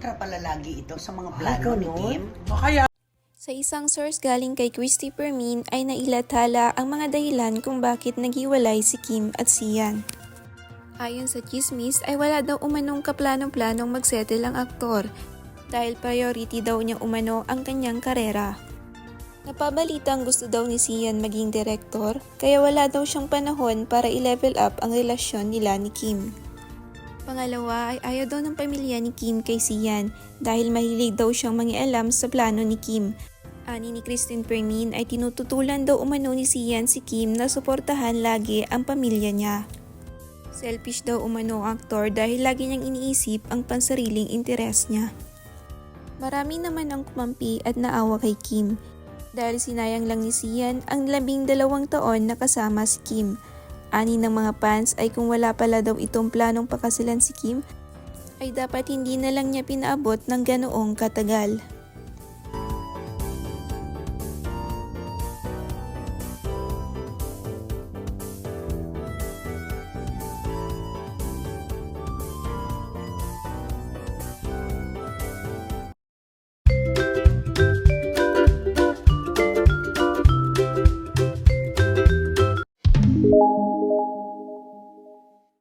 pala lagi ito sa mga plano ni? Kim. Kaya Sa isang source galing kay Christopher Min ay nailathala ang mga dahilan kung bakit naghiwalay si Kim at Sian. Ayon sa chismis ay wala daw umanong kaplanong-planong magsettle ang aktor dahil priority daw niya umano ang kanyang karera. Napabalitang gusto daw ni Sian maging direktor kaya wala daw siyang panahon para i-level up ang relasyon nila ni Kim. Pangalawa ay ayaw daw ng pamilya ni Kim kay Sian dahil mahilig daw siyang mangialam sa plano ni Kim. Ani ni Christine Permin ay tinututulan daw umano ni Sian si Kim na suportahan lagi ang pamilya niya. Selfish daw umano ang aktor dahil lagi niyang iniisip ang pansariling interes niya. Marami naman ang kumampi at naawa kay Kim dahil sinayang lang ni Sian ang labing dalawang taon na kasama si Kim. Ani ng mga fans ay kung wala pala daw itong planong pakasilan si Kim, ay dapat hindi na lang niya pinaabot ng ganoong katagal.